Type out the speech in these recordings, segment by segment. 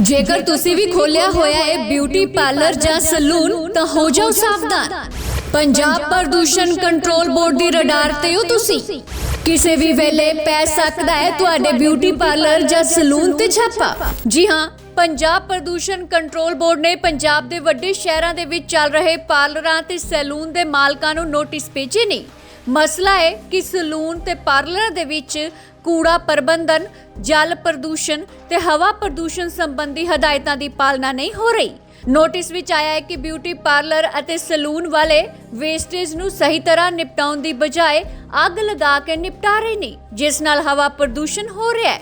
ਜੇਕਰ ਤੁਸੀਂ ਵੀ ਖੋਲਿਆ ਹੋਇਆ ਹੈ ਬਿਊਟੀ ਪਾਰਲਰ ਜਾਂ ਸਲੂਨ ਤਾਂ ਹੋ ਜਾਓ ਸਾਵਧਾਨ। ਪੰਜਾਬ ਪ੍ਰਦੂਸ਼ਣ ਕੰਟਰੋਲ ਬੋਰਡ ਦੀ ਰਡਾਰ ਤੇ ਹੋ ਤੁਸੀਂ। ਕਿਸੇ ਵੀ ਵੇਲੇ ਪੈ ਸਕਦਾ ਹੈ ਤੁਹਾਡੇ ਬਿਊਟੀ ਪਾਰਲਰ ਜਾਂ ਸਲੂਨ ਤੇ ਛਾਪਾ। ਜੀ ਹਾਂ ਪੰਜਾਬ ਪ੍ਰਦੂਸ਼ਣ ਕੰਟਰੋਲ ਬੋਰਡ ਨੇ ਪੰਜਾਬ ਦੇ ਵੱਡੇ ਸ਼ਹਿਰਾਂ ਦੇ ਵਿੱਚ ਚੱਲ ਰਹੇ ਪਾਰਲਰਾਂ ਤੇ ਸੈਲੂਨ ਦੇ ਮਾਲਕਾਂ ਨੂੰ ਨੋਟਿਸ ਭੇਜੇ ਨੇ। ਮਸਲਾ ਹੈ ਕਿ ਸਲੂਨ ਤੇ ਪਾਰਲਰਾਂ ਦੇ ਵਿੱਚ ਕੂੜਾ ਪ੍ਰਬੰਧਨ, ਜਲ ਪ੍ਰਦੂਸ਼ਣ ਤੇ ਹਵਾ ਪ੍ਰਦੂਸ਼ਣ ਸੰਬੰਧੀ ਹਦਾਇਤਾਂ ਦੀ ਪਾਲਣਾ ਨਹੀਂ ਹੋ ਰਹੀ। ਨੋਟਿਸ ਵਿੱਚ ਆਇਆ ਹੈ ਕਿ ਬਿਊਟੀ ਪਾਰਲਰ ਅਤੇ ਸਲੂਨ ਵਾਲੇ ਵੇਸਟੇਜ ਨੂੰ ਸਹੀ ਤਰ੍ਹਾਂ ਨਿਪਟਾਉਣ ਦੀ ਬਜਾਏ ਅੱਗ ਲਗਾ ਕੇ ਨਿਪਟਾ ਰਹੇ ਨੇ, ਜਿਸ ਨਾਲ ਹਵਾ ਪ੍ਰਦੂਸ਼ਣ ਹੋ ਰਿਹਾ ਹੈ।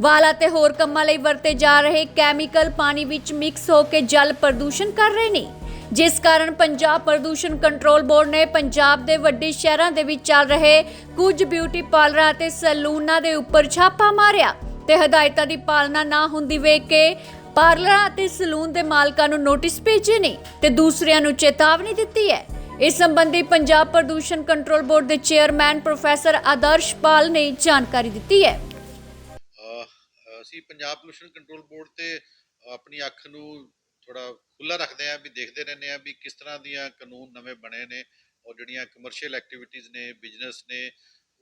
ਵਾਲਾ ਤੇ ਹੋਰ ਕੰਮਾਂ ਲਈ ਵਰਤੇ ਜਾ ਰਹੇ ਕੈਮੀਕਲ ਪਾਣੀ ਵਿੱਚ ਮਿਕਸ ਹੋ ਕੇ ਜਲ ਪ੍ਰਦੂਸ਼ਣ ਕਰ ਰਹੇ ਨੇ। ਜਿਸ ਕਾਰਨ ਪੰਜਾਬ ਪ੍ਰਦੂਸ਼ਣ ਕੰਟਰੋਲ ਬੋਰਡ ਨੇ ਪੰਜਾਬ ਦੇ ਵੱਡੇ ਸ਼ਹਿਰਾਂ ਦੇ ਵਿੱਚ ਚੱਲ ਰਹੇ ਕੁਝ ਬਿਊਟੀ ਪਾਰਲਰਾਂ ਅਤੇ ਸੈਲੂਨਾਂ ਦੇ ਉੱਪਰ ਛਾਪਾ ਮਾਰਿਆ ਤੇ ਹਦਾਇਤਾਂ ਦੀ ਪਾਲਣਾ ਨਾ ਹੁੰਦੀ ਵੇਖ ਕੇ ਪਾਰਲਰਾਂ ਅਤੇ ਸਲੂਨ ਦੇ ਮਾਲਕਾਂ ਨੂੰ ਨੋਟਿਸ ਭੇਜੇ ਨੇ ਤੇ ਦੂਸਰਿਆਂ ਨੂੰ ਚੇਤਾਵਨੀ ਦਿੱਤੀ ਹੈ। ਇਸ ਸੰਬੰਧੀ ਪੰਜਾਬ ਪ੍ਰਦੂਸ਼ਣ ਕੰਟਰੋਲ ਬੋਰਡ ਦੇ ਚੇਅਰਮੈਨ ਪ੍ਰੋਫੈਸਰ ਆਦਰਸ਼ ਪਾਲ ਨੇ ਜਾਣਕਾਰੀ ਦਿੱਤੀ ਹੈ। ਅਸੀਂ ਪੰਜਾਬ ਪੋਲੂਸ਼ਨ ਕੰਟਰੋਲ ਬੋਰਡ ਤੇ ਆਪਣੀ ਅੱਖ ਨੂੰ ਥੋੜਾ ਖੁੱਲਾ ਰੱਖਦੇ ਆਂ ਵੀ ਦੇਖਦੇ ਰਹਿੰਦੇ ਆਂ ਵੀ ਕਿਸ ਤਰ੍ਹਾਂ ਦੀਆਂ ਕਾਨੂੰਨ ਨਵੇਂ ਬਣੇ ਨੇ ਔਰ ਜਿਹੜੀਆਂ ਕਮਰਸ਼ੀਅਲ ਐਕਟੀਵਿਟੀਜ਼ ਨੇ ਬਿਜ਼ਨਸ ਨੇ,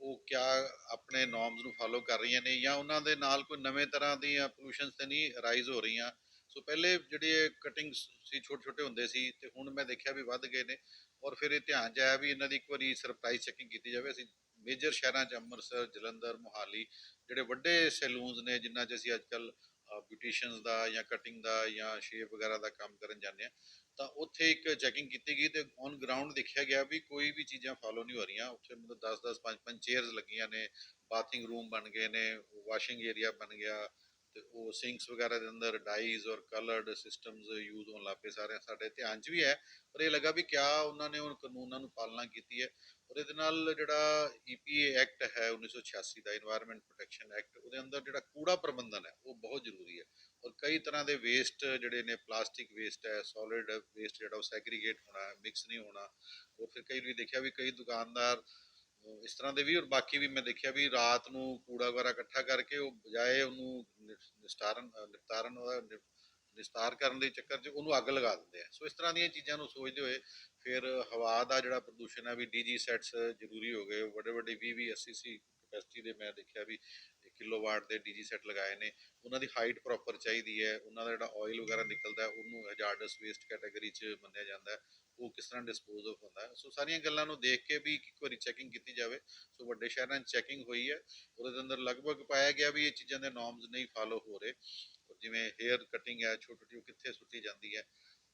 ਉਹ ਕਿਆ ਆਪਣੇ ਨੋਰਮਸ ਨੂੰ ਫਾਲੋ ਕਰ ਰਹੀਆਂ ਨੇ ਜਾਂ ਉਹਨਾਂ ਦੇ ਨਾਲ ਕੋਈ ਨਵੇਂ ਤਰ੍ਹਾਂ ਦੀਆਂ ਪੋਲੂਸ਼ਨਸ ਤੇ ਨਹੀਂ ਰਾਈਜ਼ ਹੋ ਰਹੀਆਂ। ਸੋ ਪਹਿਲੇ ਜਿਹੜੇ ਕਟਿੰਗ ਸੀ ਛੋਟੇ ਛੋਟੇ ਹੁੰਦੇ ਸੀ ਤੇ ਹੁਣ ਮੈਂ ਦੇਖਿਆ ਵੀ ਵੱਧ ਗਏ ਨੇ ਔਰ ਫਿਰ ਇਹ ਧਿਆਨ 'ਚ ਆਇਆ ਵੀ ਇਹਨਾਂ ਦੀ ਇੱਕ ਵਾਰੀ ਸਰਪ੍ਰਾਈਜ਼ ਚੈਕਿੰਗ ਕੀਤੀ ਜਾਵੇ। ਅਸੀਂ ਮੇਜਰ ਸ਼ਹਿਰਾਂ 'ਚ ਅੰਮ੍ਰਿਤਸਰ, ਜਲੰਧਰ, ਮੋਹਾਲੀ ਜਿਹੜੇ ਵੱਡੇ ਸੈਲੂਨਸ ਨੇ ਜਿਨ੍ਹਾਂ 'ਚ ਅਸੀਂ ਅੱਜਕੱਲ ਬਿਊਟੀਸ਼ੀਅਨਸ ਦਾ ਜਾਂ ਕਟਿੰਗ ਦਾ ਜਾਂ ਸ਼ੇਪ ਵਗੈਰਾ ਦਾ ਕੰਮ ਕਰਨ ਜਾਂਦੇ ਆ, ਤਾਂ ਉੱਥੇ ਇੱਕ ਚੈਕਿੰਗ ਕੀਤੀ ਗਈ ਤੇ ਔਨ ਗਰਾਊਂਡ ਦੇਖਿਆ ਗਿਆ ਵੀ ਕੋਈ ਵੀ ਚੀਜ਼ਾਂ ਫਾਲੋ ਨਹੀਂ ਹੋ ਰਹੀਆਂ। ਉੱਥੇ ਮਤਲਬ 10 10 5 5 ਚੇਅਰਸ ਲੱਗੀਆਂ ਨੇ ਬਾਥਿੰਗ ਰੂਮ ਬਣ ਗਏ ਨੇ ਵਾਸ਼ਿੰਗ ਏਰੀਆ ਬਣ ਗਿਆ ਤੇ ਉਹ ਸਿੰਕਸ ਵਗੈਰਾ ਦੇ ਅੰਦਰ ਡਾਈਜ਼ ਔਰ ਕਲਰਡ ਸਿਸਟਮਸ ਯੂਜ਼ ਹੋਣ ਲੱਗ ਪਏ ਸਾਰੇ ਸਾਡੇ ਧਿਆਨ 'ਚ ਵੀ ਹੈ, ਪਰ ਇਹ ਲੱਗਾ ਵੀ ਕਿਆ ਉਹਨਾਂ ਨੇ ਹੁਣ ਕਾਨੂੰਨਾਂ ਨੂੰ ਪਾਲਣਾ ਕੀਤੀ ਹੈ ਔਰ ਇਹਦੇ ਨਾਲ ਜਿਹੜਾ EPA ਐਕਟ ਹੈ 1986 ਦਾ এনवायरमेंट ਪ੍ਰੋਟੈਕਸ਼ਨ ਐਕਟ ਉਹਦੇ ਅੰਦਰ ਜਿਹੜਾ ਕੂੜਾ ਪ੍ਰਬੰਧਨ ਹੈ ਉਹ ਬਹੁਤ ਜ਼ਰੂਰੀ ਹੈ ਔਰ ਕਈ ਤਰ੍ਹਾਂ ਦੇ ਵੇਸਟ ਜਿਹੜੇ ਨੇ ਪਲਾਸਟਿਕ ਵੇਸਟ ਹੈ ਸੋਲਿਡ ਵੇਸਟ ਜਿਹੜਾ ਉਹ ਸੈਗਰੀਗੇਟ ਹੋਣਾ ਮਿਕਸ ਨਹੀਂ ਹੋਣਾ ਔਰ ਫਿਰ ਕਈ ਵੀ ਦੇਖਿਆ ਵੀ ਕਈ ਦੁਕਾਨਦਾਰ ਇਸ ਤਰ੍ਹਾਂ ਦੇ ਵੀ ਔਰ ਬਾਕੀ ਵੀ ਮੈਂ ਦੇਖਿਆ ਵੀ ਰਾਤ ਨੂੰ ਕੂੜਾ ਵਗੈਰਾ ਇਕੱਠਾ ਕਰਕੇ ਉਹ ਬਜਾਏ ਉਹਨੂੰ ਨਿਸ- ਨਿਸਤਾਰਨ ਨਿਪਟਾਰਨ ਉਹਦਾ ਨਿਸਤਾਰ ਕਰਨ ਦੇ ਚੱਕਰ 'ਚ ਉਹਨੂੰ ਅੱਗ ਲਗਾ ਦਿੰਦੇ ਆ। ਸੋ ਇਸ ਤਰ੍ਹਾਂ ਦੀਆਂ ਚੀਜ਼ਾਂ ਨੂੰ ਸੋਚਦੇ ਹੋਏ ਫਿਰ ਹਵਾ ਦਾ ਜਿਹੜਾ ਪ੍ਰਦੂਸ਼ਣ ਹੈ ਵੀ ਡੀਜੀ ਸੈਟਸ ਜ਼ਰੂਰੀ ਹੋ ਗਏ। ਵੱਡੇ ਵੱਡੇ 20 20 80 80 ਕੈਪੈਸਿਟੀ ਦੇ ਮੈਂ ਦੇਖਿਆ ਵੀ ਕਿਲੋਵਾਟ ਦੇ ਡੀਜੀ ਸੈਟ ਲਗਾਏ ਨੇ। ਉਹਨਾਂ ਦੀ ਹਾਈਟ ਪ੍ਰੋਪਰ ਚਾਹੀਦੀ ਹੈ। ਉਹਨਾਂ ਦਾ ਜਿਹੜਾ ਆਇਲ ਵਗੈਰਾ ਨਿਕਲਦਾ, ਉਹਨੂੰ ਹਜ਼ਾਰਡਸ ਵੇਸਟ ਕੈਟਾਗਰੀ 'ਚ ਮੰਨਿਆ ਜਾਂਦਾ। ਉਹ ਕਿਸ ਤਰ੍ਹਾਂ ਡਿਸਪੋਜ਼ ਆਫ ਹੁੰਦਾ ਸੋ ਸਾਰੀਆਂ ਗੱਲਾਂ ਨੂੰ ਦੇਖ ਕੇ ਵੀ ਇੱਕ ਵਾਰੀ ਚੈਕਿੰਗ ਕੀਤੀ ਜਾਵੇ। ਸੋ ਵੱਡੇ ਸ਼ਹਿਰਾਂ 'ਚ ਚੈਕਿੰਗ ਹੋਈ ਹੈ। ਉਹਦੇ ਅੰਦਰ ਲਗਭਗ ਪਾਇਆ ਗਿਆ ਵੀ ਇਹ ਚੀਜ਼ਾਂ ਦੇ ਨੋਰਮਸ ਨਹੀਂ ਫਾਲੋ ਹੋ ਰਹੇ। ਜਿਵੇਂ ਹੇਅਰ ਕਟਿੰਗ ਹੈ, ਛੋਟੀ ਛੋਟੀ ਉਹ ਕਿੱਥੇ ਸੁੱਟੀ ਜਾਂਦੀ ਹੈ।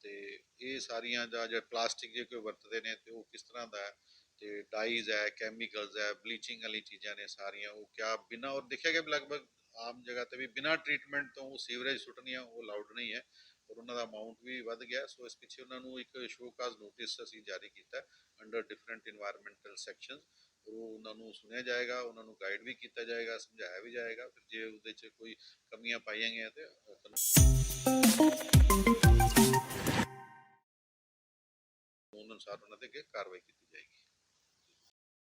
ਤੇ ਇਹ ਸਾਰੀਆਂ ਜਾਂ ਜੇ ਪਲਾਸਟਿਕ ਜੇ ਕੋਈ ਵਰਤਦੇ ਨੇ, ਤੇ ਉਹ ਕਿਸ ਤਰ੍ਹਾਂ ਦਾ ਹੈ। ਤੇ ਡਾਈਜ਼ ਹੈ ਕੈਮੀਕਲਸ ਹੈ ਬਲੀਚਿੰਗ ਵਾਲੀ ਚੀਜ਼ਾਂ ਨੇ ਸਾਰੀਆਂ। ਉਹ ਕਿਆ ਬਿਨਾਂ, ਔਰ ਦੇਖਿਆ ਗਿਆ ਵੀ ਲਗਭਗ ਆਮ ਜਗ੍ਹਾ ਤੇ ਵੀ ਬਿਨਾਂ ਟ੍ਰੀਟਮੈਂਟ ਤੋਂ ਉਹ ਸੀਵਰੇਜ ਸੁੱਟਣੀਆਂ ਉਹ ਅਲਾਉਡ ਨਹੀਂ ਹੈ। ਔਰ ਦਾ ਅਮਾਉਂਟ ਵੀ ਵੱਧ ਗਿਆ। ਸੋ ਇਸ ਪਿੱਛੇ ਉਹਨਾਂ ਨੂੰ ਇੱਕ ਸ਼ੋਅ ਕਾਜ਼ ਨੋਟਿਸ ਅਸੀਂ ਜਾਰੀ ਕੀਤਾ ਅੰਡਰ ਡਿਫਰੈਂਟ এনवायरमेंटल ਸੈਕਸ਼ਨਸ ਉਹ ਉਹਨਾਂ ਨੂੰ ਸੁਣਿਆ ਜਾਏਗਾ, ਉਹਨਾਂ ਨੂੰ ਗਾਈਡ ਵੀ ਕੀਤਾ ਜਾਏਗਾ, ਸਮਝਾਇਆ ਵੀ ਜਾਏਗਾ। ਫਿਰ ਜੇ ਉਹਦੇ ਵਿੱਚ ਕੋਈ ਕਮੀਆਂ ਪਾਈਆਂ ਗਈਆਂ ਤੇ ਉਹਨਾਂ ਅਨੁਸਾਰ ਉਹਨਾਂ ਤੇ ਕਾਰਵਾਈ ਕੀਤੀ ਜਾਏਗੀ।